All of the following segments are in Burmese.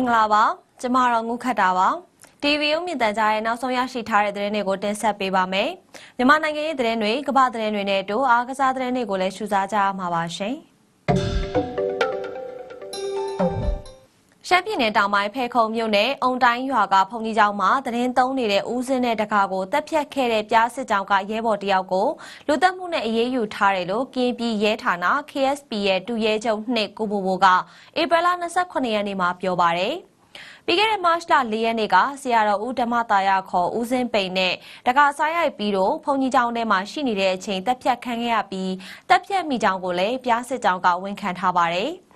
္ဂလာပါကျမတော့ငုခတ်တာပါ TV ရုံမြင့်တန်ကြားရဲ့နောက်ဆုံးရရှိထားတဲ့သတင်းတွေကိုတင်ဆက်ပေးပါမယ်မြန်မာနိုင်ငံရဲ့သတင်းတွေကမ္ဘာသတင်းတွေနဲ့အတူအားကစားသတင်းတွေကိုလည်းရှုစားကြရမှာပါရှင် ရှမ်းပြည်နယ်တောင်ပိုင်းဖဲခုံမြို့နယ်အုံတိုင်းရွာကဖုန်ကြီးကျောင်းမှာသတင်းသုံးနေတဲ့ဦးစင်းတဲ့တကားကိုတက်ဖြတ်ခဲ့တဲ့ပြားစစ်ကြောင်းကရဲဘော်တယောက်ကိုလူသက်မှုနဲ့အရေးယူထားတယ်လို့ကင်းပြည်ရဲဌာန KSP ရဲ့တူရဲချုပ်နှစ်ကိုဘိုဘိုကဧပြီလ28ရက်နေ့မှာပြောပါတယ်။ပြီးခဲ့တဲ့မတ်လ၄ရက်နေ့ကဆရာတော်ဦးဓမ္မတာယခေါ်ဦးစင်းပိန်နဲ့တကာဆိုင်ရိုက်ပြီးတော့ဘုံကြီးကျောင်းထဲမှာရှိနေတဲ့အချိန်တက်ဖြတ်ခံခဲ့ရပြီးတက်ဖြတ်မိကြောင်းကိုလည်းပြားစစ်ကြောင်းကဝန်ခံထားပါတယ်။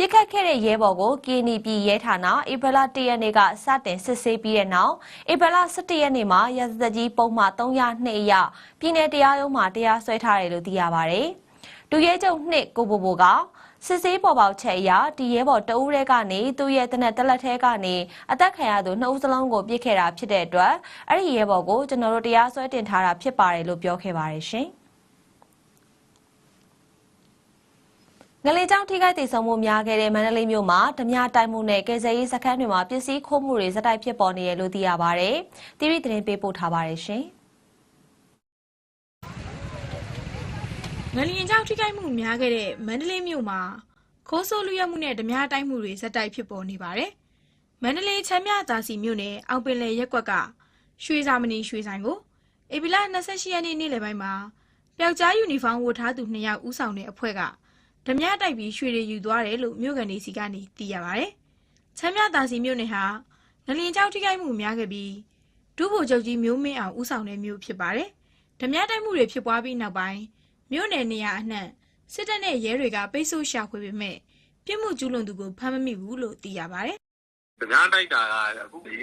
ပြစ်ခတ်ခဲ့တဲ့ရဲဘော်ကိုကင်းနီပြည်ရဲဌာနဧပြီလ၁ရက်နေ့ကစတင်စစ်ဆေးပြီးတဲ့နောက်ဧပြီလ17ရက်နေ့မှာရစသက်ကြီးပုံမှန်302အရပြည်내တရားရုံးမှာတရားစွဲထားတယ်လို့သိရပါတယ်။ဒူရဲချုပ်နှစ်ကိုဘိုဘိုကစစ်ဆေးပေါ်ပေါက်ချက်အရဒီရဲဘော်တဦးရဲကနေသူ့ရဲ့တနက်တက်လက်ထဲကနေအသက်ခံရသူနှစ်ဦးစလုံးကိုပြစ်ခဲ့တာဖြစ်တဲ့အတွက်အဲ့ဒီရဲဘော်ကိုကျွန်တော်တို့တရားစွဲတင်ထားတာဖြစ်ပါတယ်လို့ပြောခဲ့ပါတယ်ရှင်။ ငလေးကြောင့်ထိခိုက်ဒေဆုံးမှုများခဲ့တဲ့မန္တလေးမြို့မှာဓမြတိုက်မှုနဲ့ကယ်ဆယ်ရေးစခန်းတွေမှာပစ္စည်းခိုးမှုတွေစတိုက်ဖြစ်ပေါ်နေရလို့သိရပါတယ်။တိရိသတင်းပေးပို့ထားပါတယ်ရှင်။ငလျင်ကြောင့်ထိခိုက်မှုများခဲ့တဲ့မန္တလေးမြို့မှာခိုးဆိုးလူရမှုနဲ့ဓမြတိုက်မှုတွေဇက်တိုက်ဖြစ်ပေါ်နေပါတယ်။မန္တလေးချမ်းမြသာစီမြို့နယ်အောင်ပင်လယ်ရက်ကွက်ကရွှေစာမဏီရွှေဆိုင်ကိုဧပြီလ28ရက်နေ့နေ့လယ်ပိုင်းမှာပျောက်ကြားယူနီဖောင်းဝတ်ထားသူ2ယောက်ဦးဆောင်တဲ့အဖွဲ့က ဓမြတိုက်ပြီးရွှေတွေယူသွားတယ်လို့မြို့ကန်တွေစီကနေသိရပါတယ်။ချမ်းမြသာစီမြို့နယ်ဟာငလျင်ကြောင့်ထိခိုက်မှုများခဲ့ပြီးဒုဗိုလ်ချုပ်ကြီးမျိုးမင်းအောင်ဦးဆောင်တဲ့မြို့ဖြစ်ပါတယ်။ဓမြတိုက်မှုတွေဖြစ်ပွားပြီးနောက်ပိုင်းမြို့နယ်နေရာအနှံ့စစ်တပ်နဲ့ရဲတွေကပိတ်ဆို့ရှာဖွေပေမဲ့ပြစ်မှုကျူးလွန်သူကိုဖမ်းမမိဘူးလို့သိရပါတယ်။တရားတိုက်တာကအခုဒီ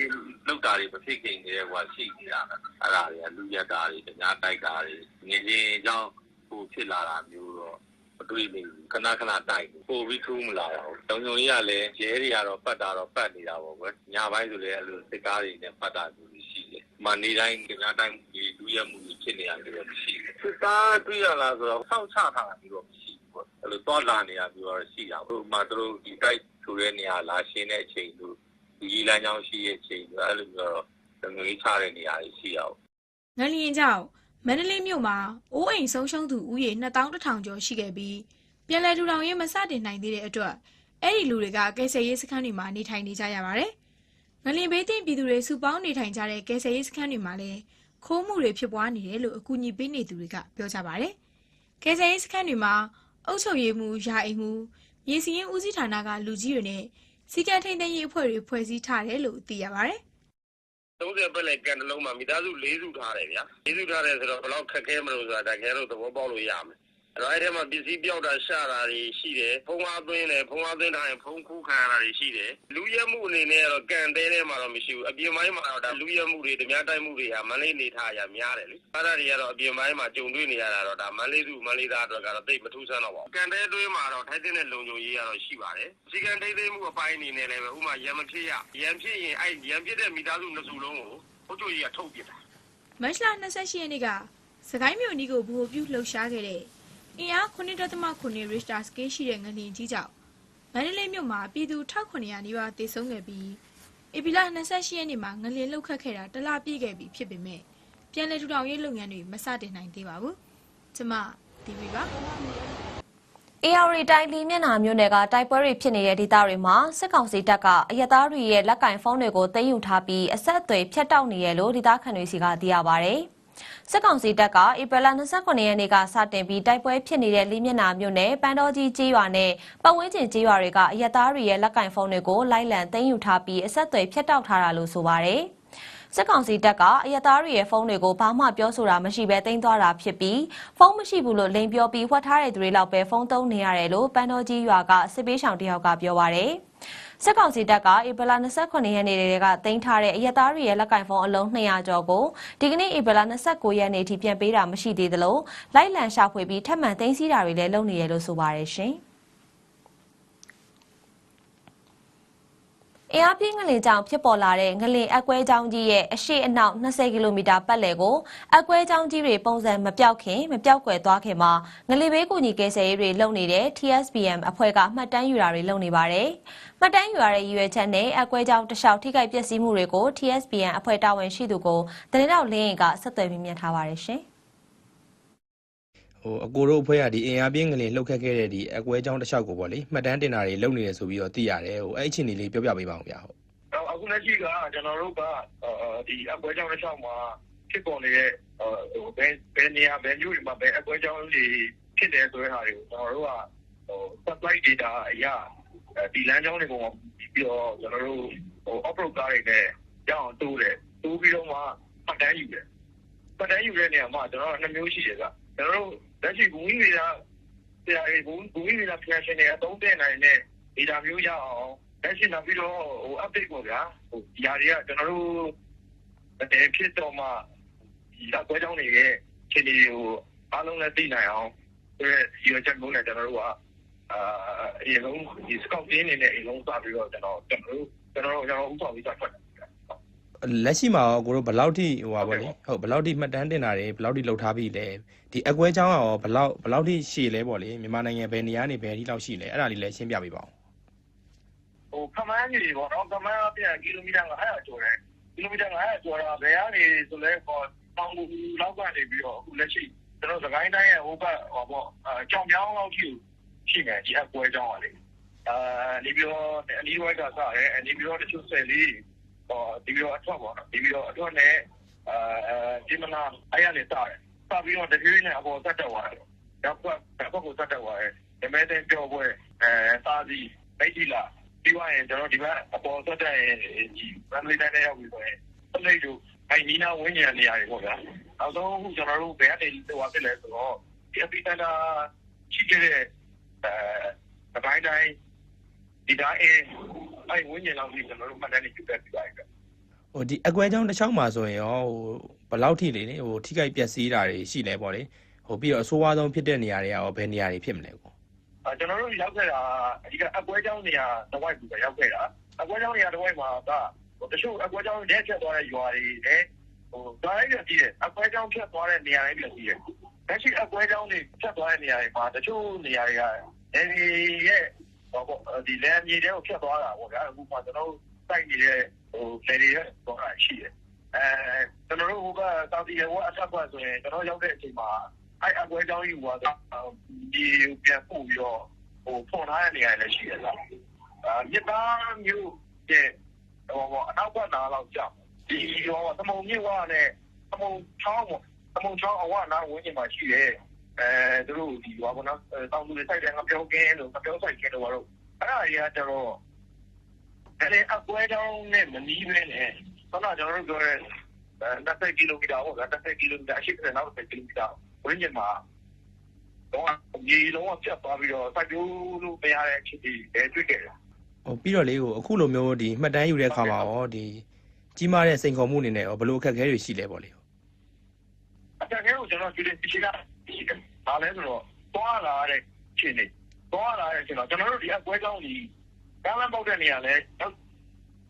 လောက်တာတွေမဖြစ်ခင်တည်းကရှိနေတာပဲ။အဲ့ဒါတွေကလူရက်တာတွေတရားတိုက်တာတွေငင်းချင်းအကြောင်းဟိုဖြစ်လာတာမျိုးတော့ မတွေ့မိဘူး။ခဏခဏတိုက်ပို့ပြီးထူးမလာတော့ဘူး။တုံညုံကြီးကလည်းရဲတွေကတော့ပတ်တာတော့ပတ်နေတာပေါ့ကွယ်။ညပိုင်းဆိုလည်းအဲ့လိုစစ်ကားတွေနဲ့ပတ်တာမျိုးရှိတယ်။မနေတိုင်းတရားတိုက်မှုတွေလူရက်မှုတွေဖြစ်နေရတယ်တော့ရှိတယ်။စစ်ကားတွေ့ရလားဆိုတော့စောင့်ချထားတာမျိုးတော့မရှိဘူးပေါ့။အဲ့လိုတော့လာနေရမျိုးတော့ရှိတာ။ဟိုမှာတို့ဒီတိုက်ဆိုတဲ့နေရာလာရှင်းတဲ့အချိန်တို့ဒီလမ်းကြောင်းရှိတဲ့အချိန်တို့အဲ့လိုမျိုးတော့ငွေချတဲ့နေရာတွေရှိရအောင်။ငလျင်ကြောင့် မန္တလေးမြို့မှာအိုးအိမ်ဆုံးရှုံးသူဦးရေ2100ကျော်ရှိခဲ့ပြီးပြည်내ထူထောင်ရေးမစတင်နိုင်သေးတဲ့အတွက်အဲ့ဒီလူတွေကကယ်ဆယ်ရေးစခန်းတွေမှာနေထိုင်နေကြရပါတယ်။ငလျင်ဘေးသင့်ပြည်သူတွေစုပေါင်းနေထိုင်ကြတဲ့ကယ်ဆယ်ရေးစခန်းတွေမှာလည်းခိုးမှုတွေဖြစ်ပွားနေတယ်လို့အကူအညီပေးနေသူတွေကပြောကြပါတယ်။ကယ်ဆယ်ရေးစခန်းတွေမှာအုပ်ချုပ်ရေးမှုယာအိမ်မှုမြေစီရင်ဦးစီးဌာနကလူကြီးတွေနဲ့စီကံထိန်သိမ်းရေးအဖွဲ့တွေဖွဲ့စည်းထားတယ်လို့သိရပါတယ်။ 30ပတ်လည်းကန်တလုံးမှာ မိသားစု ၄ စုထားတယ်ဗျာ ၄ စုထားတယ်ဆိုတော့ ဘယ်တော့ခက်ခဲမလို့ဆိုတာဒါခဲတော့သဘောပေါက်လို့ရမယ် အဲ့တော့အဲ့ထဲမှာပစ္စည်းပြောက်တာရှာတာတွေရှိတယ်ဖုံးအားသွင်းတယ်ဖုံးအားသွင်းထားရင်ဖုံးခုခံရတာတွေရှိတယ်လူရဲမှုအနေနဲ့ကတော့ကန်တဲထဲမှာတော့မရှိဘူးအပြင်ပိုင်းမှာတော့ဒါလူရဲမှုတွေဓမြတိုက်မှုတွေဟာမန္တလေးနေထားရများတယ်လေအဲ့ဒါတွေကတော့အပြင်ပိုင်းမှာကြုံတွေ့နေရတာတော့ဒါမန္တလေးစုမန္တလေးသားအတွက်ကတော့သိပ်မထူးဆန်းတော့ပါဘူးကန်တဲအတွင်းမှာတော့ထိုက်တဲ့လုံခြုံရေးကတော့ရှိပါတယ်စီကံထိသိမ်းမှုအပိုင်းအနေနဲ့လည်းပဲဥမာရံမဖြစ်ရရံဖြစ်ရင်အဲ့ရံဖြစ်တဲ့မိသားစုနှစ်စုလုံးကိုဟုတ်ကြကြီးကထုတ်ပြတာမတ်လ28ရက်နေ့ကစကိုင်းမြို့အနီးကိုဘူပြုလှုပ်ရှားခဲ့တဲ့ အင်အား9.9 Richter scale ရှိတဲ့ငလျင်ကြီးကြောင့်မန္တလေးမြို့မှာပြည်သူ1900နီးပါးသေဆုံးခဲ့ပြီးဧပြီလ28ရက်နေ့မှာငလျင်လှုပ်ခတ်ခဲ့တာတလပြည့်ခဲ့ပြီဖြစ်ပေမဲ့ပြန်လည်ထူထောင်ရေးလုပ်ငန်းတွေမစတင်နိုင်သေးပါဘူး။ကျမဒီဗီပါ AR တိုင်းလီမျက်နှာမြို့နယ်ကတိုက်ပွဲတွေဖြစ်နေတဲ့ဒေသတွေမှာစစ်ကောင်စီတပ်ကအရက်သားတွေရဲ့လက်ကင်ဖုန်းတွေကိုသိမ်းယူထားပြီးအဆက်အသွယ်ဖြတ်တောက်နေရလို့ဒေသခံတွေစီကသိရပါဗျ။ စစ်ကောင်စီတပ်ကဧပြီလ29ရက်နေ့ကစတင်ပြီးတိုက်ပွဲဖြစ်နေတဲ့လီမျက်နှာမြို့နယ်ပန်းတော်ကြီးကျေးရွာနဲ့ပတ်ဝန်းကျင်ကျေးရွာတွေကအရက်သားတွေရဲ့လက်ကင်ဖုန်းတွေကိုလိုက်လံသိမ်းယူထားပြီးအဆက်အသွယ်ဖြတ်တောက်ထားတာလို့ဆိုပါတယ်။စစ်ကောင်စီတပ်ကအရသားတွေရဲ့ဖုန်းတွေကိုဘာမှပြောဆိုတာမရှိဘဲတင်သွားတာဖြစ်ပြီးဖုန်းမရှိဘူးလို့လိန်ပြောပြီးဖွက်ထားတဲ့သူတွေလောက်ပဲဖုန်းသုံးနေရတယ်လို့ပန်းတော်ကြီးရွာကစစ်ပေးဆောင်တယောက်ကပြောပါရယ် စစ်ကောင်စီတပ်ကဧပြီလ29ရက်နေ့တည်းကတင်ထားတဲ့အရသားတွေရဲ့လက်ကင်ဖုန်းအလုံး200ကျော်ကိုဒီကနေ့ဧပြီလ29ရက်နေ့ထိပြန်ပေးတာမရှိသေးသလိုလိုက်လံရှာဖွေပြီးထပ်မံသိမ်းဆည်းတာတွေလည်းလုပ်နေရလို့ဆိုပါရယ်ရှင်။ အင်အားပြင်းငလင်ကြောင့်ဖြစ်ပေါ်လာတဲ့ငလင်အကွဲကြောင်းကြီးရဲ့အရှိအနောက်20ကီလိုမီတာပတ်လည်ကိုအကွဲကြောင်းကြီးတွေပုံစံမပြောက်ခင်မပြောက်ကွယ်သွားခင်မှာငလင်ဘေးကူညီကယ်ဆယ်ရေးတွေလုပ်နေတဲ့ TSBM အဖွဲ့ကမှတ်တမ်းယူတာတွေလုပ်နေပါတယ်။မှတ်တမ်းယူရတဲ့ရည်ရွယ်ချက်နဲ့အကွဲကြောင်းတစ်လျှောက်ထိခိုက်ပျက်စီးမှုတွေကို TSBM အဖွဲ့တာဝန်ရှိသူကိုသတင်းတောက်လင်းရင်ကဆက်သွယ်ပြီးမြင်ထားပါတယ်ရှင်။ ဟိုအကိုတို့အဖွဲ့ကဒီအင်အားပြင်းငလင်လှုပ်ခတ်ခဲ့တဲ့ဒီအကွဲကြောင်းတစ်လျှောက်ကိုပေါ့လေမှတ်တမ်းတင်တာတွေလုပ်နေတယ်ဆိုပြီးတော့သိရတယ်ဟိုအဲ့အချင်းလေးပြောပြပေးပါဦးဗျာဟုတ်တော့အခုလက်ရှိကကျွန်တော်တို့ကဒီအပွဲကြောင်းတစ်ချောင်းမှာဖြစ်ပေါ်နေတဲ့ဟိုဘယ်ဘယ်နေရာဘယ်မျိုးတွေမှာဘယ်အပွဲကြောင်းတွေဖြစ်တယ်ဆိုတဲ့ဟာတွေကိုကျွန်တော်တို့ကဟို supply data အရာဒီလမ်းကြောင်းတွေပေါ်မှာပြီးတော့ကျွန်တော်တို့ဟို operate ကားတွေနဲ့ရအောင်တိုးတယ်တိုးပြီးတော့မှပတ်တန်းယူတယ်ပတ်တန်းယူတဲ့နေရာမှာကျွန်တော်တို့နှစ်မျိုးရှိတယ်ကကျွန်တော်တို့ လက်ရှိဘူမိတွေကဆရာတွေဘူဘူမိတွေကဖျက်ရှင်တွေအသုံးတဲ့နိုင်တဲ့ data မျိုးရအောင်လက်ရှိနောက်ပြီးတော့ဟို update ပေါ့ဗျာဟိုဒီဟာတွေကကျွန်တော်တို့တကယ်ဖြစ်တော့မှဒီအကွဲကြောင်းတွေရဲ့ခြေနေကိုအားလုံးလည်းသိနိုင်အောင်ဆိုရဲဒီရချက်မျိုးနဲ့ကျွန်တော်တို့ကအာအရင်ဆုံးဒီ scout team နေနဲ့အရင်ဆုံးစပြီးတော့ကျွန်တော်ကျွန်တော်တို့ကျွန်တော်တို့ကျွန်တော်ဥဆောင်ပြီးစထွက်တယ် လက်ရှိမှာရောကိုတို့ဘယ်လောက်ထိဟိုပါပေါ့လေဟုတ်ဘယ်လောက်ထိမှတ်တမ်းတင်တာတွေဘယ်လောက်ထိလှုပ်ထားပြီလဲဒီအကွဲကြောင်းကရောဘယ်လောက်ဘယ်လောက်ထိရှည်လဲပေါ့လေမြန်မာနိုင်ငံဘယ်နေရာနေဘယ်ထိလောက်ရှိလဲအဲ့ဒါလေးလည်းရှင်းပြပေးပါဦးဟိုခမန်းကြီးပေါ့နော်ခမန်းအပြည့်ကီလိုမီတာ900ကျော်တယ်ကီလိုမီတာ900ကျော်တာဘယ်ကနေဆိုလဲပေါ့တောင်ကူလောက်ကနေပြီးတော့အခုလက်ရှိကျွန်တော်စကိုင်းတိုင်းရဲ့ဟိုဘက်ဟောပေါ့အကြောင်ပြောင်းလောက်ရှိရှိနေဒီအကွဲကြောင်းကလေအာနေပြီးတော့အနီးဝိုက်ကစားတယ်အနီးပြီးတော့တချို့ဆယ်လေးဟော ဒီပြီးတော့အထွက်ပေါ့နော်ဒီပြီးတော့အထွက်နဲ့အာဒီမနာအဲ့ရနေစားတယ်စားပြီးတော့တပြေးနဲ့အပေါ်ဆက်တက်သွားတယ်တော့ကွက်တော့ကိုဆက်တက်သွားတယ်ဒီမဲ့တဲ့ကြောပွဲအဲစားစီမိတ်ကြီးလာပြီးသွားရင်ကျွန်တော်ဒီဘက်အပေါ်ဆက်တက်ရင်ဒီဗန်လီတိုင်းနဲ့ရောက်ပြီဆိုရင်ပလိတ်တို့အဲ့နီနာဝင်းညာနေရာတွေပေါ့ဗျာနောက်ဆုံးအခုကျွန်တော်တို့ဘယ်ကနေဟိုဖြစ်လဲဆိုတော့ဒီအပီတန်တာရှိခဲ့တဲ့အဲဘိုင်းတိုင်း ဒီတိုင်းအဲ့ဝင်းညာလောက်ကြီးကျွန်တော်တို့မှတ်တမ်းနေပြတ်ပြပါတယ်ဟိုဒီအကွဲကြောင်းတစ်ချောင်းမှာဆိုရင်ရောဟိုဘယ်လောက်ထိလေဟိုထိခိုက်ပျက်စီးတာတွေရှိလဲပေါ့လေဟိုပြီးတော့အဆိုးဝါးဆုံးဖြစ်တဲ့နေရာတွေကရောဘယ်နေရာတွေဖြစ်မလဲကိုအဲကျွန်တော်တို့ရောက်ခဲ့တာအဓိကအကွဲကြောင်းနေရာတစ်ဝိုက်ပြီးရောက်ခဲ့တာအကွဲကြောင်းနေရာတစ်ဝိုက်မှာကဟိုတချို့အကွဲကြောင်းလက်ချက်သွားတဲ့ရွာတွေလည်းဟိုဒါလိုက်ပြည့်တယ်အကွဲကြောင်းဖြတ်သွားတဲ့နေရာတွေပြည့်တယ်လက်ရှိအကွဲကြောင်းတွေဖြတ်သွားတဲ့နေရာတွေမှာတချို့နေရာတွေကအဲဒီရဲ့ ဟောပေါ့ဒီလမ်းမြေတွေကို ဖြတ်သွားတာပေါ့ဗျာ အခုမှကျွန်တော်တို့ စိုက်နေတဲ့ဟိုလေတွေရဲ့တော့ရှိတယ်အဲကျွန်တော်တို့ ဟိုကတောင်တီရဲ့ဝအထက်ဘက်ဆိုရင် ကျွန်တော်ရောက်တဲ့အချိန်မှာ အဲ့အကွဲကြောင်းကြီးဟိုကဒီပြန်ပို့ပြီးတော့ဟိုဖွန်ထားတဲ့ နေရာလည်း ရှိတယ်လားအာမြစ်သားမျိုးရဲ့ဟိုပေါ့အနောက်ဘက်နားလောက်ကြာဒီဟိုသမုံမြစ်ဝါနဲ့ သမုံချောင်းပေါ့သမုံချောင်းအဝနာဝင်းကျင်မှာရှိတယ်အဲ သူတို့ဒီဟိုပေါ့နော်တောင်သူတွေစိုက်တယ်ငါပြောကင်းလို့ငါပြောစိုက်ကင်းလို့ဘာလို့ အဲ့ဒါကြီးကကျတော့အဲ့အကွဲကြောင်းနဲ့ မနီးပဲနဲ့ဆောနာကျွန်တော်တို့ပြောတဲ့20ကီလိုမီတာပေါ့20ကီလိုမီတာရှိတဲ့နောက်10ကီလိုမီတာဝင်းကျင်မှာတော့ဒီလုံးဝပြတ်သွားပြီးတော့ စိုက်ပျိုးလို့မရတဲ့ အခြေအနေတွေတွေ့ခဲ့တယ်ဟိုပြီးတော့လေဟိုအခုလိုမျိုးဒီမှတ်တမ်းယူတဲ့အခါမှာရောဒီကြီးမားတဲ့ စိန်ခေါ်မှုအနေနဲ့ရောဘယ်လိုအခက်အခဲတွေ ရှိလဲပေါ့လေအတကယ်ကို ကျွန်တော်ဒီလိုရှိတာရှိ တယ်။ဒါလည်းဆိုတော့ သွားလာတဲ့ခြေနေ သွားလာတဲ့ခြေတော့ကျွန်တော်တို့ ဒီအကွဲကောင်းကြီးကားလမ်းပေါက်တဲ့နေရာလဲ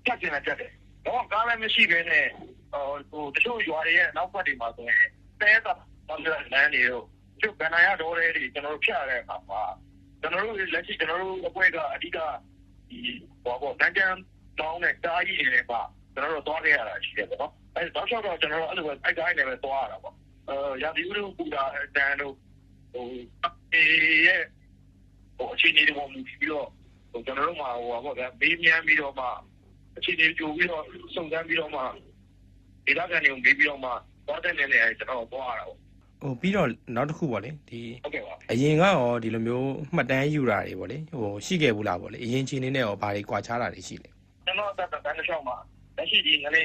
ဖြတ်ကျင်လာကြတယ်။တော့ကားလမ်းမရှိဘဲနဲ့ဟိုဟိုတချို့ရွာတွေရဲ့နောက်ဘက်တွေမှာဆိုရင်တဲတာဘာလို့လမ်းတွေတော့ကျုပ်ကနာရတော်တွေ ကျွန်တော်တို့ ဖြတ်ရတဲ့အခါမှာကျွန်တော်တို့လက်ရှိ ကျွန်တော်တို့အကွဲကအဓိကဒီဟောပေါ့တန်းတန်းတောင်းတဲ့တားကြီးတွေပါကျွန်တော်တို့သွားခဲ့ရတာ ရှိတယ်ပေါ့နော်။အဲတော့တော့ ကျွန်တော်တို့ အဲ့လိုပဲအဲ့တိုင်းနဲ့ပဲ သွားရတာပေါ့။呃， ရာသီဥတုပူတာတန်တို့ဟိုအေးရဲ့ဟိုအခြေအနေတွေပေါ်မူတည်ပြီးတော့ဟိုကျွန်တော်တို့မှာဟိုပါပေါ့ဗျာမေးမြန်းပြီးတော့မှအခြေအနေကြိုပြီးတော့စုံစမ်းပြီးတော့မှဒေသခံတွေကိုမေးပြီးတော့မှသွားတဲ့နေနေကျွန်တော်သွားရတာပေါ့ဟိုပြီးတော့နောက်တစ်ခုပေါ့လေဒီဟုတ်ကဲ့ပါအရင်ကရောဒီလိုမျိုးမှတ်တမ်းယူတာတွေပေါ့လေဟိုရှိခဲ့ဘူးလားပေါ့လေအရင်ချိန်နေနဲ့ရောဘာတွေကွာခြားတာတွေရှိလဲကျွန်တော်တက်တန်းတစ်ချောင်းမှာလက်ရှိဒီငလေ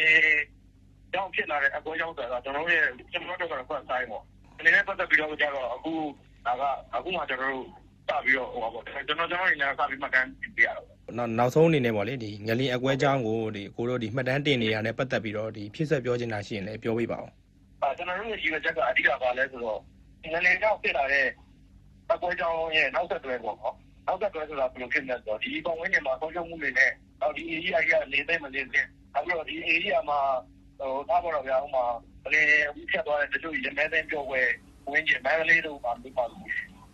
ကြောင်းဖြစ်လာတဲ့အကွဲကြောင်းဆိုတာကျွန်တော်ရဲ့ကျွန်တော်တို့ကတော့ဖတ်ဆိုင်ပေါ့အနေနဲ့ပတ်သက်ပြီးတော့ကြတော့အခုဒါကအခုမှကျွန်တော်တို့စပြီးတော့ဟိုပါပေါ့ကျွန်တော်ကျွန်တော်နေနဲ့စပြီးမှတ်တမ်းပြရတော့နောက်နောက်ဆုံးအနေနဲ့ပေါ့လေဒီငလင်အကွဲကြောင်းကိုဒီကိုတို့ဒီမှတ်တမ်းတင်နေရတဲ့ပတ်သက်ပြီးတော့ဒီဖြစ်ဆက်ပြောချင်တာရှိရင်လည်းပြောပြပါဦးအာကျွန်တော်တို့ရဲ့ရည်ရွယ်ချက်ကအဓိကပါလဲဆိုတော့ငလင်ကြောင့်ဖြစ်လာတဲ့အကွဲကြောင်းရဲ့နောက်ဆက်တွဲပေါ့နော်နောက်ဆက်တွဲဆိုတာဘယ်လိုဖြစ်လဲဆိုတော့ဒီပုံဝင်းနေမှာဆုံးရှုံးမှုတွေနဲ့နောက်ဒီ area ကြီးကနေသိမနေသိနောက်ပြီးတော့ဒီ area မှာ ဟိုသားပေါ်တော့ဗျာဟိုမှာလေဦးဖြတ်သွားတဲ့ တချို့ ရမဲသိပြောပွဲဝင်းကျင် မန္တလေးတို့မှာပြပါလို့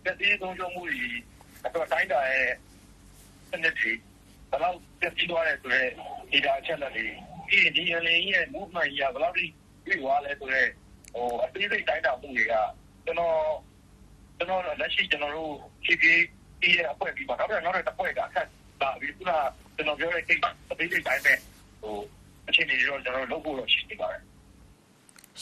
တတိသုံးချုံမှုကြီးတော့တိုင်းတာရဲ့ စနစ်ကြီးဘယ်လောက်ပြည့်သွားတယ်ဆိုတော့ဒီတာချက်လက်တွေဒီဒီရလေးရဲ့ movement ကြီးက ဘယ်လောက်ထိပြည့်သွားလဲဆိုတော့ဟိုအသေးစိတ် တိုင်းတာမှုတွေကကျွန်တော်ကျွန်တော်လက်ရှိ ကျွန်တော်တို့ဖြည်းဖြည်းဒီရဲ့ အဖွဲ့ပြီးပါတော့နောက်တော့တစ်ဖွဲ့ကအခက်ဒါပြီး ခုန ကျွန်တော်ပြောတဲ့ကိစ္စအသေးစိတ်တိုင်းပဲဟို အခြေအနေတွေတော့ကျွန်တော်လုပ်ဖို့တော့ရှိနေပါတယ်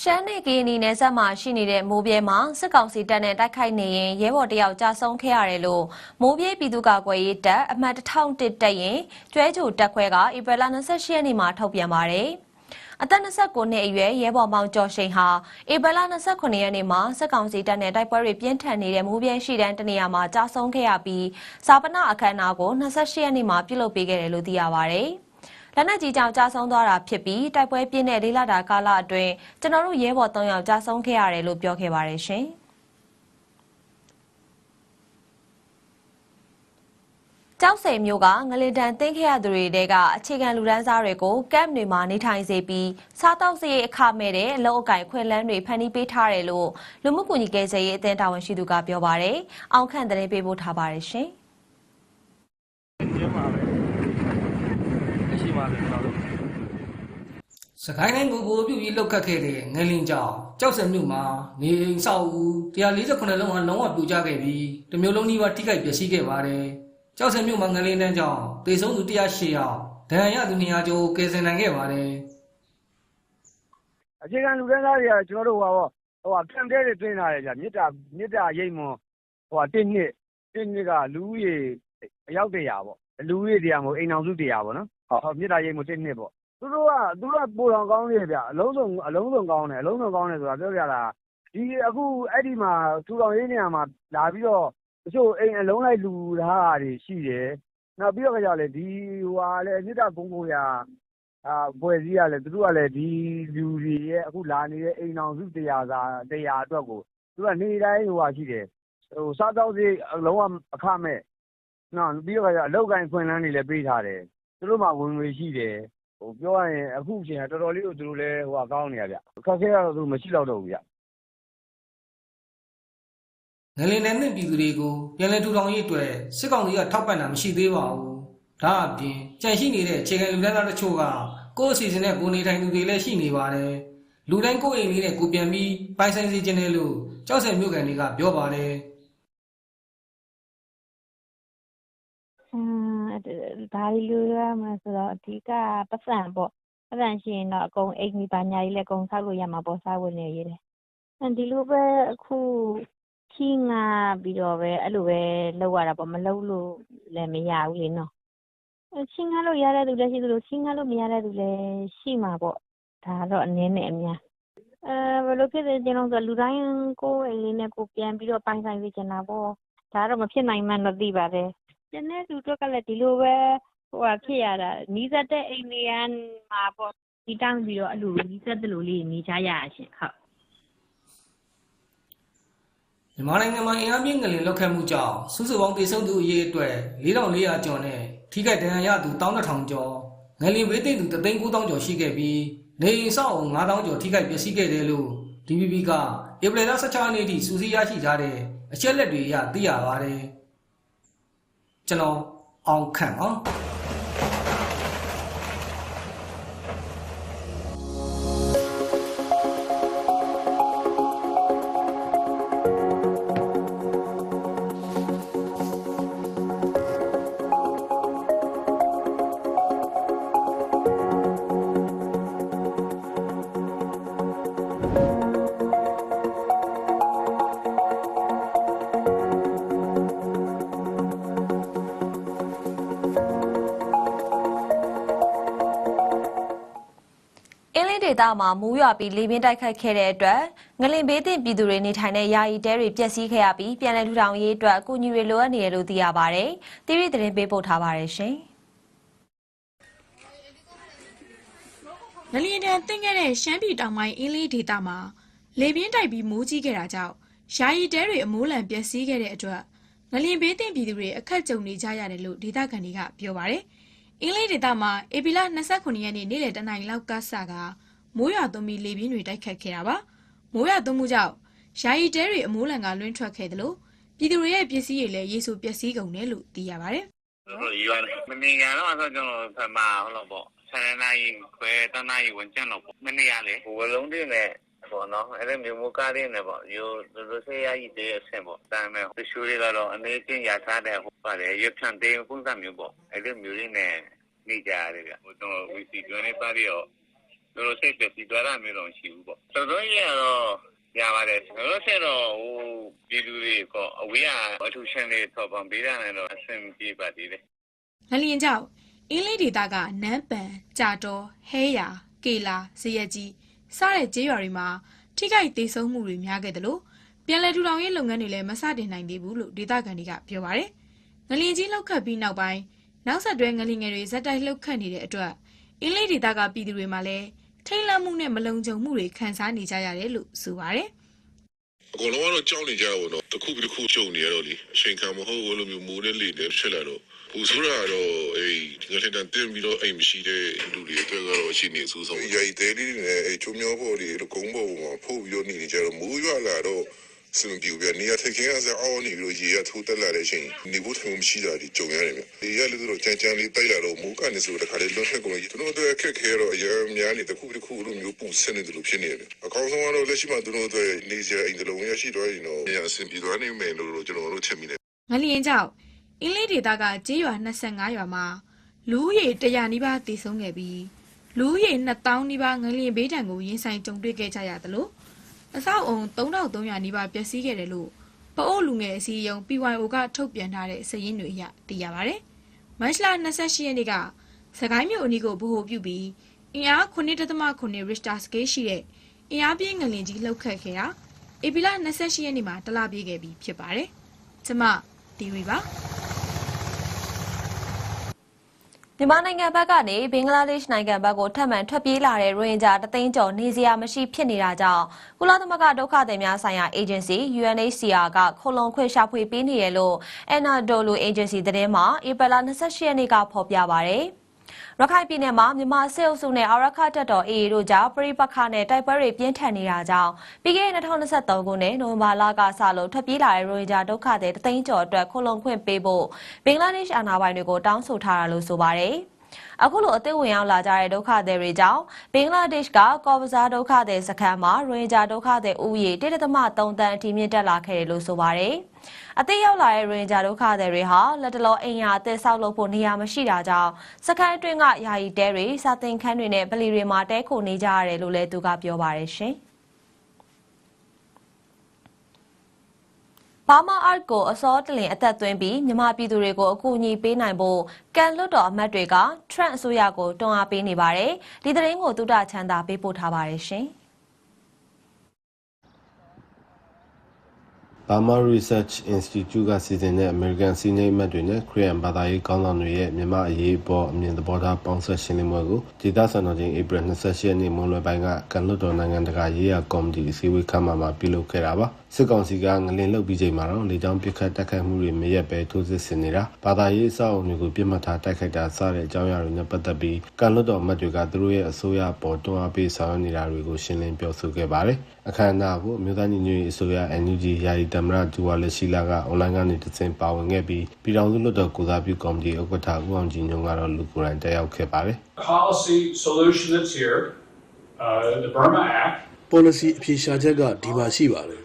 ရှမ်းနယ်ကီနီနယ်စပ်မှာရှိနေတဲ့မိုးပြဲမှာစစ်ကောင်စီတပ်နဲ့တိုက်ခိုက်နေရင်ရဲဘော်တယောက်ကြာဆုံးခဲ့ရတယ်လို့မိုးပြဲပြည်သူ့ကာကွယ်ရေးတပ်အမှတ်1001တပ်ရင်ကျွဲချိုတပ်ခွဲကဧပြီလ28ရက်နေ့မှာထုတ်ပြန်ပါတယ်။အသက်29နှစ်အရွယ်ရဲဘော်မောင်ကျော်ရှိန်ဟာဧပြီလ29ရက်နေ့မှာစစ်ကောင်စီတပ်နဲ့တိုက်ပွဲတွေပြင်းထန်နေတဲ့မိုးပြဲရှိတန်းတနေရာမှာကြာဆုံးခဲ့ရပြီးစာပနာအခမ်းအနားကို28ရက်နေ့မှာပြုလုပ်ပေးခဲ့တယ်လို့သိရပါတယ်။ လက်နက်ကြီးကြောင့်ကြာဆုံးသွားတာဖြစ်ပြီးတိုက်ပွဲပြင်းတဲ့လေးလတာကာလအတွင်းကျွန်တော်တို့ရဲဘော်၃ယောက်ကြာဆုံးခဲ့ရတယ်လို့ပြောခဲ့ပါတယ်ရှင်။ကျောက်စိန်မျိုးကငလင်တန်တင်းခဲ့ရသူတွေတဲကအခြေခံလူဒန်းစားတွေကိုကမ်တွေမှာနေထိုင်စေပြီးစားတောက်စရိတ်အခမဲ့တဲ့အလုပ်အကင်ခွင့်လန်းတွေဖန်တီးပေးထားတယ်လို့လူမှုကူညီကယ်ဆယ်ရေးအသင်းတာဝန်ရှိသူကပြောပါတယ်။အောင်ခန့်သတင်းပေးပို့ထားပါတယ်ရှင်။ စကိုင်းတိုင်းကိုကိုပြုပြီးလှုပ်ခတ်ခဲ့တဲ့ငလင်ကြောင်ကြောက်စံမြို့မှာနေအိမ်ဆောက်ဦး148လုံးဟာလုံးဝပြိုကျခဲ့ပြီးတမျိုးလုံးကြီးပါထိခိုက်ပျက်စီးခဲ့ပါတယ်။ကြောက်စံမြို့မှာငလင်တန်းကြောင်တေဆုံးသူ108ယောက်ဒဏ်ရာရသူ200ကျော်ကယ်ဆယ်နိုင်ခဲ့ပါတယ်အခြေခံလူတန်းစားတွေကကျွန်တော်တို့ဟိုဟိုဟိုဖြန့်တဲ့တွေတွင်းလာတယ်ဗျမြစ်တာမြစ်တာရိတ်မွန်ဟိုတစ်နှစ်တစ်နှစ်ကလူဦးရေအယောက်တရာပေါ့လူဦးရေတရားမဟုတ်အိမ်အောင်စုတရားပေါ့နော်ဟုတ်မြစ်တာရိတ်မွန်တစ်နှစ်ပေါ့ သူတို့ကသူတို့ကပိုတော်ကောင်းနေဗျအလုံးစုံအလုံးစုံကောင်းတယ်အလုံးစုံကောင်းတယ်ဆိုတာပြောပြတာဒီအခုအဲ့ဒီမှာထူတော်ရေးနေရာမှာလာပြီးတော့တချို့အိမ်အလုံးလိုက်လူထားတာတွေရှိတယ်နောက်ပြီးတော့ကြောက်လေဒီဟိုဟာလေမြစ်တာကုန်းကိုရာအာပွဲစည်းရလဲသူတို့ကလည်းဒီလူတွေရဲ့အခုလာနေတဲ့အိမ်အောင်စုတရားစာတရားအတွက်ကိုသူကနေ့တိုင်းဟိုဟာရှိတယ်ဟိုစားတော့စီအလုံးဝအခမဲ့နော်ပြီးတော့အလောက်ကိုင်းဖွင့်လန်းနေလည်းပေးထားတယ်သူတို့မှဝင်ငွေရှိတယ်ဟို ပြောရရင် အခုအချိန်က တော်တော်လေးကို သူတို့လည်းဟိုဟာကောင်းနေရဗျ အခက်ခဲကတော့သူမရှိတော့တော့ဘူးဗျ။ငလင်နယ်နဲ့ပြည်သူတွေကို ပြန်လည်ထူထောင်ရေးအတွက် စစ်ကောင်စီက ထောက်ပံ့တာ မရှိသေးပါဘူး။ဒါအပြင်ကြန့်ရှိနေတဲ့ အခြေခံလူတန်းစားတချို့က ကိုယ့်အစီအစဉ်နဲ့ ကိုယ်နေထိုင်သူတွေလည်း ရှိနေပါတယ်။လူတိုင်း ကိုယ့်အိမ်လေးနဲ့ ကိုယ်ပြန်ပြီး ပိုင်ဆိုင်စေခြင်းနဲ့လို့ကြောက်စံမြို့ကန်တွေက ပြောပါတယ်။ มဒါဒီလိုရမှာဆိုတော့အဓိကပတ်စံပေါ့ပတ်စံရှိရင်တော့အကုန်အိမ်ကြီးပါညာကြီးလည်းအကုန်ဆောက်လို့ရမှာပေါ့စားဝင်နေရေးတယ်အဲဒီလိုပဲအခုခီးငါပြီးတော့ပဲအဲ့လိုပဲလောက်ရတာပေါ့မလောက်လို့လည်းမရဘူးလေနော်ခီးငါလို့ရတဲ့သူလည်းရှိသလိုခီးငါလို့မရတဲ့သူလည်းရှိမှာပေါ့ဒါတော့အနည်းနဲ့အများအဲဘယ်လိုဖြစ်လဲကျွန်တော်ဆိုလူတိုင်းကိုယ်အိမ်လေးနဲ့ကိုယ်ပြန်ပြီးတော့ပိုင်ဆိုင်စေချင်တာပေါ့ဒါတော့မဖြစ်နိုင်မှန်းတော့သိပါတယ် ကျန်တဲ့သူတို့ကလည်းဒီလိုပဲဟိုဟာဖြစ်ရတာနီးစပ်တဲ့အိမ်တွေကမှာပေါ့ဒီတောင်းပြီးတော့အဲ့လိုနီးစပ်တယ်လို့လေးနေကြရရရှင်ဟုတ်မြန်မာနိုင်ငံမှာအင်အားပြင်းငလင်လောက်ခတ်မှုကြောင့်စုစုပေါင်းသေဆုံးသူအရေအတွက်4400ကျော်နဲ့ထိခိုက်ဒဏ်ရာရသူ12000ကျော်ငလင်ဘေးသိပ်သူ39000ကျော်ရှိခဲ့ပြီးနေအိမ်ဆောက်အုံ9000ကျော်ထိခိုက်ပျက်စီးခဲ့တယ်လို့ DPP ကဧပြီလ16ရက်နေ့ထိစူးစီးရရှိထားတဲ့အချက်လက်တွေအရသိရပါတယ် ကျွန်တော်အောင်ခန့်ပါ သမှာမူးရွာပြီးလေပြင်းတိုက်ခတ်ခဲ့တဲ့အတွက်ငလင်ဘေးသင့်ပြည်သူတွေနေထိုင်တဲ့ယာယီတဲတွေပျက်စီးခဲ့ရပြီးပြည်내ထူထောင်ရေးအတွက်အကူအညီတွေလိုအပ်နေတယ်လို့သိရပါတယ်။တိရိသတင်းပေးပို့ထားပါတယ်ရှင်။ငလျင်တန်တင်ခဲ့တဲ့ရှမ်းပြည်တောင်ပိုင်းအင်းလေးဒေသမှာလေပြင်းတိုက်ပြီးမိုးကြီးခဲ့တာကြောင့်ယာယီတဲတွေအမိုးလန်ပျက်စီးခဲ့တဲ့အတွက်ငလျင်ဘေးတင်ပြည်သူတွေအခက်ကြုံနေကြရတယ်လို့ဒေသခံတွေကပြောပါတယ်။အင်းလေးဒေသမှာဧပြီလ29ရက်နေ့နေ့လယ်တနာရီလောက်ကစက မိုးရွာသွန်းပြီးလေပြင်းတွေတိုက်ခတ်ခဲ့တာပါမိုးရွာသွန်းမှုကြောင့်ယာယီတဲတွေအမိုးလန်ကလွင့်ထွက်ခဲ့တယ်လို့ပြည်သူတွေရဲ့ပစ္စည်းတွေလည်းရေဆိုပျက်စီးကုန်တယ်လို့သိရပါတယ်တို့ရွာမနေရတော့ဆိုကျွန်တော်ဖမဟုတ်လို့ပေါ့ဆယ်နိုင်ခွဲတနာရီဝင်ကျန်တော့ပေါ့မနေရလေဝလုံးတွေနဲ့ပေါ့နော်အဲ့ဒါမျိုးမကားတွေနဲ့ပေါ့ရိုးရိုးဆေးရည်တဲ့အဆင်ပေါ့ဒါပေမဲ့တချို့တွေကတော့အနေချင်းရထားတဲ့ဟိုပါတယ်ရဖြန့်တဲ့ပုံစံမျိုးပေါ့အဲ့လိုမျိုးတွေနဲ့နေကြရတယ်ဗျဟိုကျွန်တော်ဝီစီတွန်းနေပါပြီးတော့ တို့စိတ်ပျက်စီးသွားတာမျိုးတော့ရှိဘူးပေါ့တော်တော်ကြီးကတော့ရပါတယ်ကျွန်တော်ဆက်တော့ဟိုဒီလူတွေကအဝေးကအထူးရှင်တွေထောက်ပံ့ပေးတာနဲ့တော့အဆင်ပြေပါသေးတယ်။ငလျင်ကြောင့်အင်းလေးဒေသကနန်းပန်၊ကြာတော်၊ဟဲယာ၊ကေလာ၊ဇရက်ကြီးစတဲ့ကျေးရွာတွေမှာထိခိုက်ဒေဆုံးမှုတွေများခဲ့တယ်လို့ပြန်လည်ထူထောင်ရေးလုပ်ငန်းတွေလည်းမစတင်နိုင်သေးဘူးလို့ဒေသခံတွေကပြောပါတယ်။ငလျင်ကြီးလှုပ်ခတ်ပြီးနောက်ပိုင်းနောက်ဆက်တွဲငလျင်ငယ်တွေဇက်တိုက်လှုပ်ခတ်နေတဲ့အတွက်အင်းလေးဒေသကပြည်သူတွေမှာလည်း ထိတ်လန့်မှုနဲ့မလုံခြုံမှုတွေခံစားနေကြရတယ်လို့ဆိုပါတယ်။အကုန်လုံးကတော့ကြောက်နေကြတာပေါ့နော်တစ်ခုပြီးတစ်ခုကြုံနေရတော့လေအချိန်ခံမဟုတ်ဘူးလို့မျိုးမိုးနဲ့လေနဲ့ဖြစ်လာတော့ပူဆိုးတာတော့အေးငါထင်တယ်တင်ပြီးတော့အိမ်မရှိတဲ့လူတွေအတွက်ကတော့ရှိနေဆိုးဆုံးရိုက်သေးလေးနဲ့အဲချုံမျောဖို့ဒီကုန်းပေါ်မှာဖုတ်ပြီးတော့နေနေကြတော့မိုးရွာလာတော့ စင်ပြူပြနေရထခင်ကစားအောင်းနေပြီးတော့ရေရထိုးတက်လာတဲ့အချိန်နေဖို့ထုံမရှိတာဒီကြုံရတယ်ဗျဒီရလေတော့ကြမ်းကြမ်းလေးတိုက်လာတော့မိုးကနေဆိုတခါလေးလွတ်ထွက်ကုန်ကြီးတို့တို့အခက်ခဲတော့အရင်များနေတစ်ခုတစ်ခုလိုမျိုးပူဆင်းနေတယ်လို့ဖြစ်နေတယ်အကောင်းဆုံးကတော့လက်ရှိမှာတို့တို့နေစရာအိမ်တလုံးရရှိတော့ရင်တော့အရင်အဆင်ပြေသွားနိုင်မယ်လို့ကျွန်တော်တို့ထင်မိတယ်ငလျင်ကြောင့်အင်းလေးဒေသကကျေးရွာ25ရွာမှာလူဦးရေ100နီးပါးတည်ဆုံးခဲ့ပြီးလူဦးရေ2000နီးပါးငလျင်ဘေးဒဏ်ကိုရင်ဆိုင်ကြုံတွေ့ခဲ့ကြရတယ်လို့ အဆောက်အုံ3300နီးပါးပျက်စီးခဲ့တယ်လို့ပအိုးလူငယ်အစည်းအရုံး PYO ကထုတ်ပြန်ထားတဲ့စာရင်းတွေအရသိရပါဗျ။မတ်လ28ရက်နေ့ကစကိုင်းမြို့အနီးကိုဗဟိုပြုပြီးအင်အား9.9 Richter scale ရှိတဲ့အင်အားပြင်းငလျင်ကြီးလှုပ်ခတ်ခဲ့တာဧပြီလ28ရက်နေ့မှာတလပြည့်ခဲ့ပြီးဖြစ်ပါတယ်။ကျမတီဗီပါ မြန်မာနိုင်ငံဘက်ကနေဘင်္ဂလားဒေ့ရှ်နိုင်ငံဘက်ကိုထပ်မံထွက်ပြေးလာတဲ့ရိုဟင်ဂျာတသိန်းကျော်နေစရာမရှိဖြစ်နေတာကြောင့်ကုလသမဂ္ဂဒုက္ခသည်များဆိုင်ရာ agency UNHCR ကခိုလုံခွင့်ရှာဖွေပေးနေတယ်လို့ Anadolu Agency သတင်းမှာဧပြီလ28ရက်နေ့ကဖော်ပြပါရယ် ရခိုင်ပြည်နယ်မှာမြန်မာစစ်အုပ်စုနဲ့အာရခတပ်တော် AA တို့ကြားပြိပခါနဲ့တိုက်ပွဲတွေပြင်းထန်နေတာကြောင့်ပြီးခဲ့တဲ့2023ခုနှစ်နိုဝင်ဘာလကစလို့ထွက်ပြေးလာတဲ့ရိုဟင်ဂျာဒုက္ခသည်တသိန်းကျော်အတွက်ခိုလုံခွင့်ပေးဖို့ဘင်္ဂလားဒေ့ရှ်အာဏာပိုင်တွေကိုတောင်းဆိုထားတာလို့ဆိုပါတယ်။ အခုလိုအသစ်ဝင်ရောက်လာကြတဲ့ဒုက္ခသည်တွေကြောင့်ဘင်္ဂလားဒေ့ရှ်ကကော်ပဇာဒုက္ခသည်စခန်းမှာရိုဟင်ဂျာဒုက္ခသည်ဥယျာဉ်1.3တန်းအထိမြင့်တက်လာခဲ့တယ်လို့ဆိုပါတယ်။အသစ်ရောက်လာတဲ့ရိုဟင်ဂျာဒုက္ခသည်တွေဟာလက်တလောအိမ်ယာအသစ်ဆောက်လုပ်ဖို့နေရာမရှိတာကြောင့်စခန်းအတွင်းကယာယီတဲတွေစာသင်ခန်းတွေနဲ့ဗလီတွေမှာတဲခိုနေကြရတယ်လို့လည်းသူကပြောပါတယ်ရှင်။ ဘာမာအာတ်ကိုအစောတလင်အသက်သွင်းပြီးမြန်မာပြည်သူတွေကိုအကူအညီပေးနိုင်ဖို့ကန်လွတ်တော်အမတ်တွေက Trump အစိုးရကိုတွန်းအားပေးနေပါတယ်။ဒီသတင်းကိုသုတချမ်းသာပေးပို့ထားပါတယ်ရှင်။ Burma Research Institute ကစီစဉ်တဲ့ American စီးနေမှတ်တွေနဲ့ Korean ဘာသာရေးကောင်းဆောင်တွေရဲ့မြန်မာအရေးပေါ်အမြင်သဘောထားပေါင်းဆက်ရှင်းလင်းပွဲကိုဒေသစံတော်ချိန် April 28ရက်နေ့မွန်းလွယ်ပိုင်းကကန်လွတ်တော်နိုင်ငံတကာရေးရာကော်မတီအစည်းအဝေးခန်းမမှာပြုလုပ်ခဲ့တာပါစစ်ကောင်စီကငလင်လှုပ်ပြီးချိန်မှာတော့လေကြောင်းပစ်ခတ်တိုက်ခိုက်မှုတွေမရက်ပဲထိုးစစ်ဆင်နေတာဘာသာရေးအဆောက်အအုံတွေကိုပြစ်မှတ်ထားတိုက်ခိုက်တာစတဲ့အကြောင်းအရာတွေနဲ့ပတ်သက်ပြီးကန်လွတ်တော်အမတ်တွေကသူတို့ရဲ့အစိုးရပေါ်တွန်းအားပေးဆောင်ရွက်နေတာတွေကိုရှင်းလင်းပြောဆိုခဲ့ပါတယ်အခမ်းအနားကိုအမျိုးသားညီညွတ်ရေးအစိုးရ NUG ယာယီသမ္မတဒူဝါလက်ရှိလာကအွန်လိုင်းကနေတဆင့်ပါဝင်ခဲ့ပြီးပြည်ထောင်စုလွှတ်တော်ကိုစားပြုကော်မတီဥက္ကဋ္ဌဦးအောင်ကြည်ညွန့်ကတော့လူကိုယ်တိုင်တက်ရောက်ခဲ့ပါတယ် policy solution that's here, uh, the Burma Act, policy အဖြေရှာချက်ကဒီမှာရှိပါတယ်။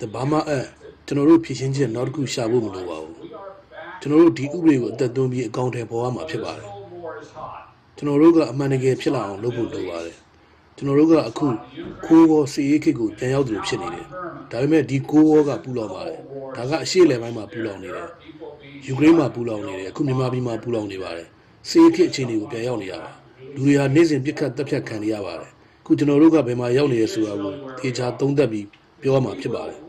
The Burma Act ကျွန်တော်တို့ဖြည့်ရှင်းချက်နောက်တစ်ခုရှာဖို့မလိုပါဘူး။ကျွန်တော်တို့ဒီဥပဒေကိုအသက်သွင်းပြီးအကောင့်ထဲပေါ်ရမှာဖြစ်ပါတယ်။ war is hot. ကျွန်တော်တို့ကအမှန်တကယ်ဖြစ်လာအောင်လုပ်ဖို့လိုပါတယ်။ကျွန်တော်တို့ကအခုခိုးဝေါ်စီရေးခေတ်ကိုပြန်ရောက်တယ်ဖြစ်နေတယ်။ဒါပေမဲ့ဒီကိုးဝေါ်ကပူလောင်ပါတယ်။ဒါကအရှေ့အလယ်ပိုင်းမှာပူလောင်နေတယ်။ယူကရိန်းမှာပူလောင်နေတယ်အခုမြန်မာပြည်မှာပူလောင်နေပါတယ်။စီရေးခေတ်အခြေအနေကိုပြန်ရောက်နေရပါလူတွေဟာနေ့စဉ်ပြစ်ခတ်တပ်ဖြတ်ခံနေရပါတယ်။အခုကျွန်တော်တို့ကဘယ်မှာရောက်နေရဲဆိုတာကိုသေချာသုံးသပ်ပြီးပြောရမှာဖြစ်ပါတယ်။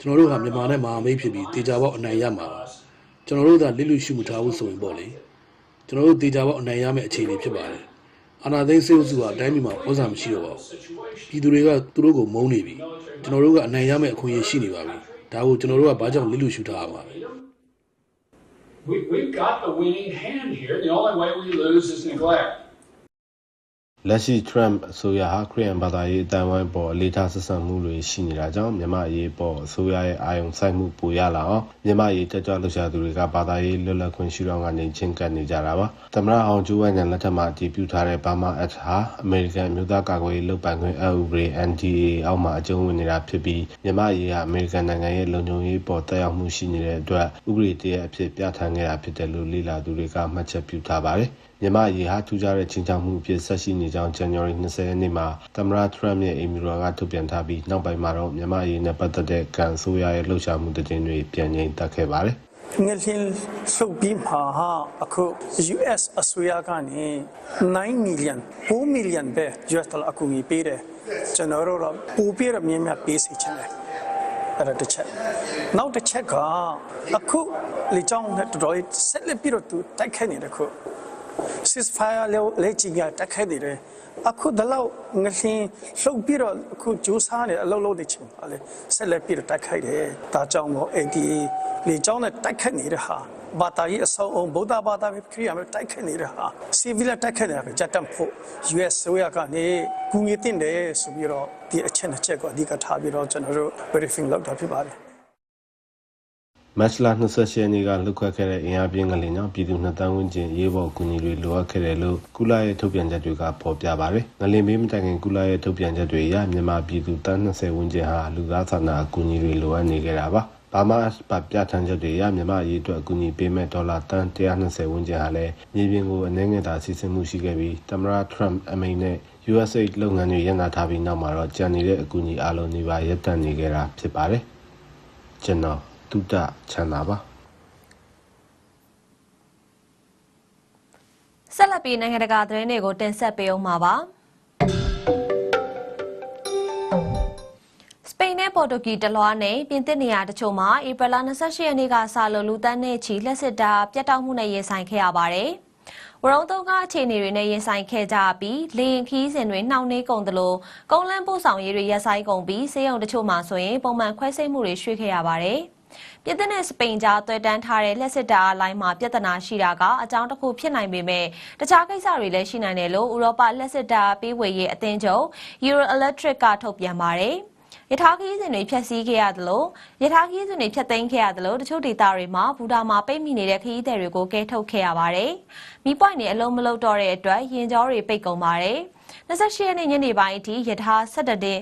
ကျွန်တော်တို့ဟာမြန်မာနဲ့မဟာမိတ်ဖြစ်ပြီးသေချာပေါက်အနိုင်ရမှာပါ။ကျွန်တော်တို့သာလစ်လူရှုမထားဘူးဆိုရင်ပေါ့လေ။ကျွန်တော်တို့သေချာပေါက်အနိုင်ရမယ့်အခြေအနေဖြစ်ပါတယ်။အာနာသိန်းစေုပ်စုဟာတိုင်းပြည်မှာဩဇာမရှိတော့ပါဘူး။ပြည်သူတွေကသူတို့ကိုမုန်းနေပြီ။ကျွန်တော်တို့ကအနိုင်ရမယ့်အခွင့်အရေးရှိနေပါပြီ။ဒါကိုကျွန်တော်တို့ကဘာကြောင့်လစ်လူရှုထားရမှာလဲ။ we, we've got the winning hand here. The only way we lose is neglect. လက်ရှိ Trump အစိုးရဟာခရီးယန်ဘာသာရေးအတိုင်းဝိုင်းပေါ်အလေးထားဆက်ဆံမှုတွေရှိနေတာကြောင့်မြန်မာအရေးပေါ်အစိုးရရဲ့အာရုံစိုက်မှုပိုရလာအောင်မြန်မာအရေးတက်ကြွလှုပ်ရှားသူတွေကဘာသာရေးလွတ်လပ်ခွင့်ရှိတော့ကနေချင်းကပ်နေကြတာပါသမရအောင်ကျိုးဝိုင်းနဲ့လက်ထက်မှာအတည်ပြုထားတဲ့ Burma Act ဟာအမေရိကန်မြို့သားကာကွယ်ရေးလုပ်ပိုင်ခွင့်အဥပဒေ NDA အောက်မှာအကျုံးဝင်နေတာဖြစ်ပြီးမြန်မာအရေးဟာအမေရိကန်နိုင်ငံရဲ့လုံခြုံရေးပေါ်တက်ရောက်မှုရှိနေတဲ့အတွက်ဥပဒေတရအဖြစ်ပြဋ္ဌာန်းခဲ့တာဖြစ်တယ်လို့လေ့လာသူတွေကမှတ်ချက်ပြုထားပါတယ် မြန်မာအရေးဟာထူးခြားတဲ့ချင်းချောက်မှုအဖြစ်ဆက်ရှိနေကြောင်း January 20ရက်နေ့မှာသမ္မတ Trump ရဲ့အိမ်ဖြူတော်ကထုတ်ပြန်ထားပြီးနောက်ပိုင်းမှာတော့မြန်မာအရေးနဲ့ပတ်သက်တဲ့ကန်ဆိုးရရဲ့လှုပ်ရှားမှုတည်တွေပြန်ငြိမ်သက်ခဲ့ပါတယ်ငလင်းဆုပ်ပြီးမှာဟာအခု US အစိုးရကနေ9 million 4 million ပဲ US ဒေါ်လာအကူအညီပေးတယ်ကျွန်တော်တို့တော့ပူပြရမြင်းမြပေးစီချင်တယ်အဲ့ဒါတစ်ချက်နောက်တစ်ချက်ကအခုလေကြောင်းနဲ့တော်တော်ဆက်လက်ပြီးတော့သူတိုက်ခိုက်နေတယ်ခု ceasefire လေးလေးချင်ရတက်ခဲ့တယ်အခုဒလောက်ငလင်းလှုပ်ပြီးတော့အခုဂျိုးစားနေအလုံးလုံးနေချင်ပါလေဆက်လက်ပြီးတော့တက်ခိုက်တယ်ဒါကြောင့်မို့ ADA လေကြောင်းနဲ့တိုက်ခိုက်နေတဲ့ဟာဘာသာရေးအစောအုံဗုဒ္ဓဘာသာပဲခရီးယာန်ပဲတိုက်ခိုက်နေတဲ့ဟာ civil တိုက်ခိုက်နေတာပဲကြက်တမ်းဖို့ US ဆိုရကနေကူညီတင်တယ်ဆိုပြီးတော့ဒီအချက်နှစ်ချက်ကိုအဓိကထားပြီးတော့ကျွန်တော်တို့ briefing လုပ်တာဖြစ်ပါတယ် မတ်လ28ရက်နေ့ကလှုပ်ခတ်ခဲ့တဲ့အင်အားပြင်းကလေးကြောင့်ပြည်သူနှစ်တန်းဝန်းကျင်ရေးပေါ်ကူညီတွေလိုအပ်ခဲ့တယ်လို့ကုလရဲ့ထုတ်ပြန်ချက်တွေကဖော်ပြပါတယ်။ငလင်ဘေးမတိုင်ခင်ကုလရဲ့ထုတ်ပြန်ချက်တွေအရမြန်မာပြည်သူတန်း20ဝန်းကျင်ဟာလူသားစာနာအကူအညီတွေလိုအပ်နေကြတာပါ။ဘာမာပတ်ပြဋ္ဌာန်းချက်တွေအရမြန်မာရေးအတွက်အကူအညီပေးမဲ့ဒေါ်လာတန်120ဝန်းကျင်ဟာလည်းမြေပြင်ကိုအနှဲငယ်သာစီစဉ်မှုရှိခဲ့ပြီးတမရထရမ်အမိန်နဲ့ USAID လုပ်ငန်းတွေရန်နာထားပြီးနောက်မှာတော့ကြံနေတဲ့အကူအညီအလုံးတွေပါရပ်တန့်နေကြတာဖြစ်ပါတယ်။ကျွန်တော် တုဒ္ဒချမ်းသာပါဆက်လက်ပြီးနိုင်ငံတကာသတင်းတွေကိုတင်ဆက်ပေးအောင်မှာပါစပိန်နဲ့ပေါ်တူဂီတလွားနဲ့ပြင်သစ်နေရာတချို့မှာဧပြီလ28ရက်နေ့ကစလို့လူတန်းနဲ့ချီလက်စစ်တာပြတ်တောက်မှုနဲ့ရင်ဆိုင်ခဲ့ရပါတယ်ဝရုံသုံးကားအခြေအနေတွေနဲ့ရင်ဆိုင်ခဲ့ကြပြီးလေရင်ခီးစဉ်တွေနှောင့်နှေးကုန်သလိုကုန်းလန်းပို့ဆောင်ရေးတွေရပ်ဆိုင်းကုန်ပြီးစေယုံတချို့မှာဆိုရင်ပုံမှန်ခွဲစိတ်မှုတွေရွှေ့ခဲ့ရပါတယ်။ ပြည်သစ်နဲ့စပိန်ကြားတွေ့တန်းထားတဲ့လက်စစ်တာလိုင်းမှာပြဿနာရှိတာကအကြောင်းတစ်ခုဖြစ်နိုင်ပေမဲ့တခြားကိစ္စတွေလည်းရှိနိုင်တယ်လို့ဥရောပလက်စစ်တာပေးဝေရေးအသင်းချုပ် Euro Electric ကထုတ်ပြန်ပါတယ်။ရထားခီးစဉ်တွေဖျက်ဆီးခဲ့ရသလိုရထားခီးစဉ်တွေဖျက်သိမ်းခဲ့ရသလိုတချို့ဒေသတွေမှာဘူတာမှာပိတ်မိနေတဲ့ခီးသည်တွေကိုကဲထုတ်ခဲ့ရပါတယ်။မိပွိုင်တွေအလုံးမလုံးတော့တဲ့အတွက်ရင်ကြောတွေပိတ်ကုန်ပါတယ်။ 28ရက်နေ့ညနေပိုင်းအထိရထား17တင်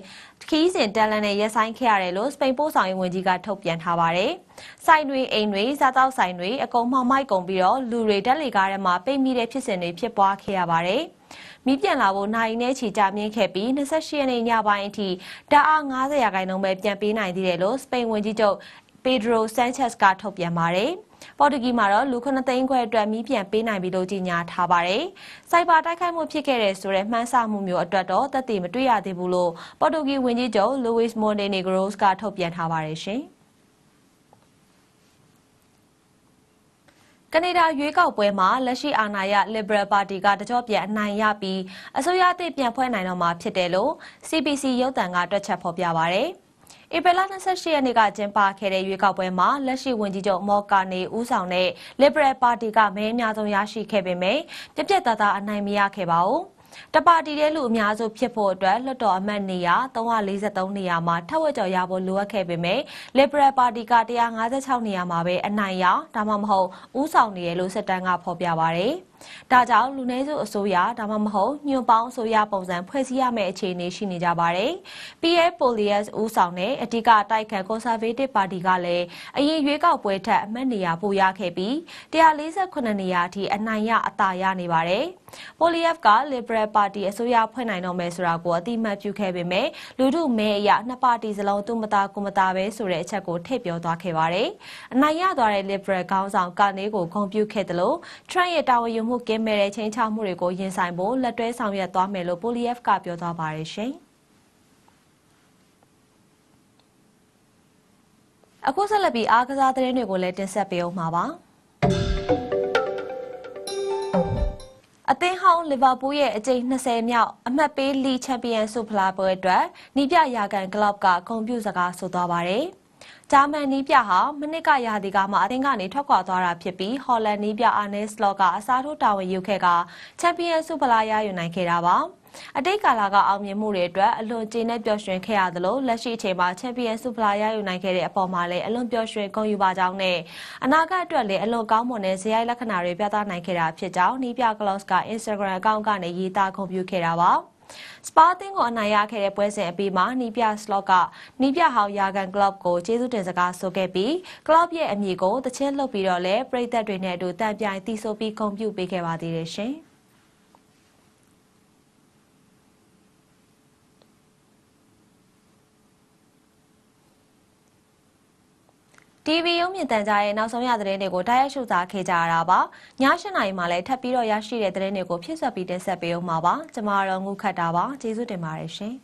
ခီးစဉ်တန်လန်နဲ့ရက်ဆိုင်ခဲ့ရတယ်လို့စပိန်ပို့ဆောင်ရေးဝန်ကြီးကထုတ်ပြန်ထားပါတယ်။စိုင်တွေအိမ်တွေစားတောက်ဆိုင်တွေအကုန်မှောင်မိုက်ကုန်ပြီးတော့လူတွေတက်လေကားထဲမှာပိတ်မိတဲ့ဖြစ်စဉ်တွေဖြစ်ပွားခဲ့ရပါတယ်။မိပြန်လာဖို့နိုင်နဲ့ချီကြမြင့်ခဲ့ပြီး28ရက်နေ့ညပိုင်းအထိတအား90ရာခိုင်နှုန်းပဲပြန်ပေးနိုင်သေးတယ်လို့စပိန်ဝန်ကြီးချုပ်ပီဒရိုဆန်ချက်စ်ကထုတ်ပြန်ပါတယ်။ ပေါ်တူဂီမှာတော့လူ9သိန်းခွဲအတွက်မိပြန်ပေးနိုင်ပြီလို့ကြေညာထားပါတယ်။စိုက်ဘာတိုက်ခိုက်မှုဖြစ်ခဲ့တဲ့ဆိုတဲ့မှန်းဆမှုမျိုးအတွက်တော့သက်သေမတွေ့ရသေးဘူးလို့ပေါ်တူဂီဝန်ကြီးချုပ်လူးဝစ်မွန်တေနီဂရိုစ်ကထုတ်ပြန်ထားပါတယ်ရှင်။ကနေဒါရွေးကောက်ပွဲမှာလက်ရှိအာဏာရ Liberal Party ကတကြော့ပြန်အနိုင်ရပြီးအစိုးရအသစ်ပြန်ဖွဲ့နိုင်တော့မှာဖြစ်တယ်လို့ CBC ရုပ်သံကတွက်ချက်ဖော်ပြပါရယ်။ ဧပြီလ28ရက်နေ့ကကျင်းပခဲ့တဲ့ရွေးကောက်ပွဲမှာလက်ရှိဝန်ကြီးချုပ်မော်ကာနေဦးဆောင်တဲ့ Liberal Party ကမဲအများဆုံးရရှိခဲ့ပေမဲ့ပြက်ပြက်သားသားအနိုင်မရခဲ့ပါဘူး။တပါတီတဲ့လူအများစုဖြစ်ဖို့အတွက်လွှတ်တော်အမတ်နေရာ343နေရာမှာထက်ဝက်ကျော်ရဖို့လိုအပ်ခဲ့ပေမဲ့ Liberal Party က156နေရာမှာပဲအနိုင်ရဒါမှမဟုတ်ဦးဆောင်နေရလို့စစ်တမ်းကဖော်ပြပါရယ်။ ဒါကြောင့်လူနည်းစုအစိုးရဒါမှမဟုတ်ညွန့်ပေါင်းအစိုးရပုံစံဖွဲ့စည်းရမယ့်အခြေအနေရှိနေကြပါတယ်။ PF Polias ဦးဆောင်တဲ့အဓိကတိုက်ခံ Conservative Party ကလည်းအရင်ရွေးကောက်ပွဲထက်အမတ်နေရာပိုရခဲ့ပြီး148နေရာအထိအနိုင်ရအသာရနေပါတယ်။ Polias က Liberal Party အစိုးရဖွဲ့နိုင်တော့မယ်ဆိုတာကိုအတိအမှတ်ပြုခဲ့ပေမဲ့လူထုမဲအရနှစ်ပါတီစလုံးသူမသားကိုမသားပဲဆိုတဲ့အချက်ကိုထည့်ပြောသွားခဲ့ပါတယ်။အနိုင်ရသွားတဲ့ Liberal ခေါင်းဆောင်ကနေကိုဂုဏ်ပြုခဲ့တယ်လို့ Trump ရဲ့တာဝန်ယူမှုကင်းမဲ့တဲ့ချင်းချောက်မှုတွေကိုရင်ဆိုင်ဖို့လက်တွဲဆောင်ရွက်သွားမယ်လို့ Poliev ကပြောသွားပါတယ်ရှင်။အခုဆက်လက်ပြီးအားကစားသတင်းတွေကိုလည်းတင်ဆက်ပေးအောင်မှာပါ။အသင်းဟောင်းလီဗာပူးရဲ့အကြိမ်20မြောက်အမှတ်ပေးလီချန်ပီယံဆုဖလားပွဲအတွက်နီးပြရာကန်ကလော့ကဂုဏ်ပြုစကားဆိုသွားပါတယ်။ ဂျာမန်နီးပြဟာမနစ်ကရာသီကမှအသင်းကနေထွက်ခွာသွားတာဖြစ်ပြီးဟော်လန်နီးပြအာနဲစလော့ကအစားထိုးတာဝန်ယူခဲ့ကချန်ပီယံဆုဖလားရယူနိုင်ခဲ့တာပါအတိတ်ကာလကအောင်မြင်မှုတွေအတွက်အလွန်ကျေနပ်ပျော်ရွှင်ခဲ့ရသလိုလက်ရှိအချိန်မှာချန်ပီယံဆုဖလားရယူနိုင်ခဲ့တဲ့အပေါ်မှာလည်းအလွန်ပျော်ရွှင်ဂုဏ်ယူပါကြောင်းနဲ့အနာဂတ်အတွက်လည်းအလွန်ကောင်းမွန်တဲ့ဇယိုက်လက္ခဏာတွေပြသနိုင်ခဲ့တာဖြစ်ကြောင်းနီးပြကလော့စ်က Instagram အကောင့်ကနေရေးသားဂုဏ်ပြုခဲ့တာပါ စပါတင်ကိုအနိုင်ရခဲ့တဲ့ပွဲစဉ်အပြီးမှာနီးပြစလော့ကနီးပြဟောင်ယာဂန်ကလော့ကိုကျေးဇူးတင်စကားဆိုခဲ့ပြီးကလော့ရဲ့အမည်ကိုတချင်းလှုပ်ပြီးတော့လည်းပြည်သက်တွေနဲ့အတူတန်ပြိုင်တီးဆိုပြီးဂုဏ်ပြုပေးခဲ့ပါသေးတယ်ရှင်။ TV ရုံမြင့်တန်ကြားရဲ့နောက်ဆုံးရသတင်းတွေကိုတိုက်ရိုက်ရှုစားခဲ့ကြရတာပါည၈နာရီမှလည်းထပ်ပြီးတော့ရရှိတဲ့သတင်းတွေကိုဖြစ်ဆက်ပြီးတင်ဆက်ပေးအောင်ပါပါကျမတို့ငုခတ်တာပါကျေးဇူးတင်ပါတယ်ရှင်